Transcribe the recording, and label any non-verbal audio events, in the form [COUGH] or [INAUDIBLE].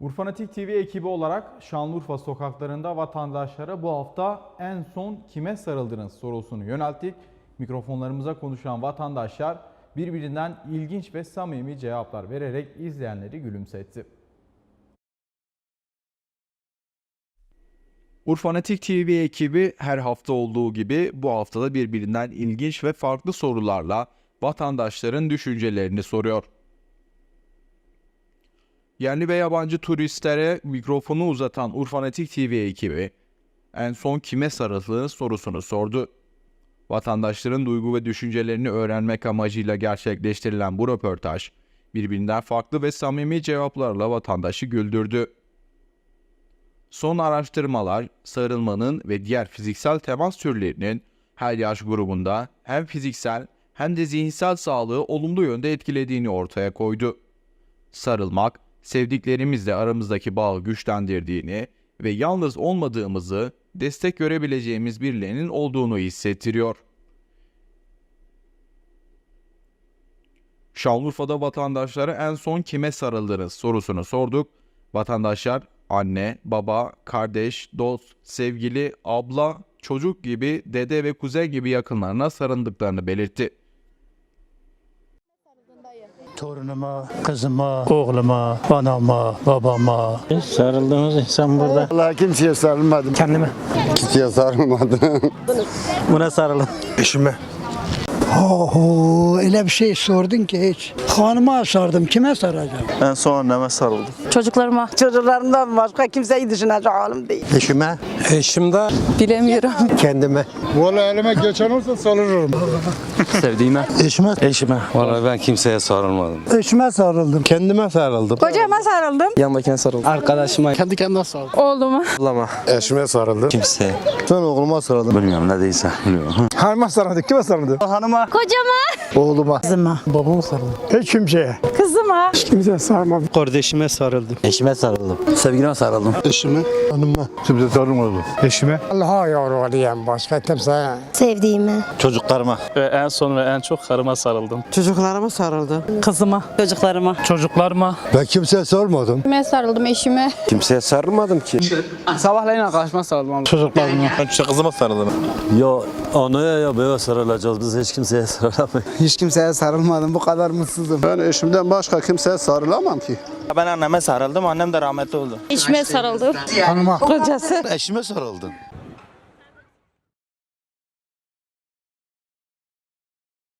Urfanatik TV ekibi olarak Şanlıurfa sokaklarında vatandaşlara bu hafta en son kime sarıldınız sorusunu yönelttik. Mikrofonlarımıza konuşan vatandaşlar birbirinden ilginç ve samimi cevaplar vererek izleyenleri gülümsetti. Urfanatik TV ekibi her hafta olduğu gibi bu haftada birbirinden ilginç ve farklı sorularla vatandaşların düşüncelerini soruyor. Yerli ve yabancı turistlere mikrofonu uzatan Urfanatik TV ekibi en son kime sarıldığınız sorusunu sordu. Vatandaşların duygu ve düşüncelerini öğrenmek amacıyla gerçekleştirilen bu röportaj birbirinden farklı ve samimi cevaplarla vatandaşı güldürdü. Son araştırmalar sarılmanın ve diğer fiziksel temas türlerinin her yaş grubunda hem fiziksel hem de zihinsel sağlığı olumlu yönde etkilediğini ortaya koydu. Sarılmak, sevdiklerimizle aramızdaki bağı güçlendirdiğini ve yalnız olmadığımızı, destek görebileceğimiz birilerinin olduğunu hissettiriyor. Şanlıurfa'da vatandaşlara en son kime sarıldınız sorusunu sorduk. Vatandaşlar anne, baba, kardeş, dost, sevgili, abla, çocuk gibi dede ve kuzen gibi yakınlarına sarıldıklarını belirtti. Torunuma, kızıma, oğluma, anama, babama. Sarıldığımız insan burada. Vallahi kimseye sarılmadım. Kendime. Kimseye sarılmadım. Buna sarılın. Eşime. Oho öyle bir şey sordun ki hiç. Hanıma sardım kime saracağım? En son anneme sarıldım. Çocuklarıma Çocuklarımdan başka kimseyi düşünecek halim değil. Eşime. Eşimde. bilemiyorum. [LAUGHS] Kendime. Vallahi elime geçen olsa sarılırım. Sevdiğime. Eşime, Eşime. Vallahi ben kimseye sarılmadım. eşime sarıldım. Kendime sarıldım. Kocama sarıldım. Yanındakine sarıldım. Arkadaşıma. Kendi kendine sarıldım. Oğluma. Ablama. Eşime sarıldım. Kimseye. Son oğluma sarıldım. Bilmiyorum ne değilse. Bilmiyorum. Hanıma sarıldım. Kime sarıldım? Hanıma. Oğluma. Kızıma. Babama sarıldım. Hiç kimseye. Kimseye sarılmadım. Kardeşime sarıldım. Eşime sarıldım. Sevgilime sarıldım. Eşime. Hanıma. Kimseye sarılmadım. Eşime. Allah'a yavru diyeyim başka kimseye. Sevdiğime. Çocuklarıma. Ve en son ve en çok karıma sarıldım. Çocuklarıma sarıldım. Kızıma. Çocuklarıma. Çocuklarıma Ben kimseye sarılmadım. Kime sarıldım eşime. Kimseye sarılmadım ki. Sabahleyin arkadaşıma sarıldım. Çocuklarıma. Ben kızıma sarıldım. Ya anaya ya bebe sarılacağız. Biz hiç kimseye sarılamayız. Hiç kimseye sarılmadım. Bu kadar mutsuzum. Ben eşimden başka kimseye sarılamam ki. Ben anneme sarıldım. Annem de rahmetli oldu. Eşime sarıldım. Hanıma. Kocası. Eşime sarıldım.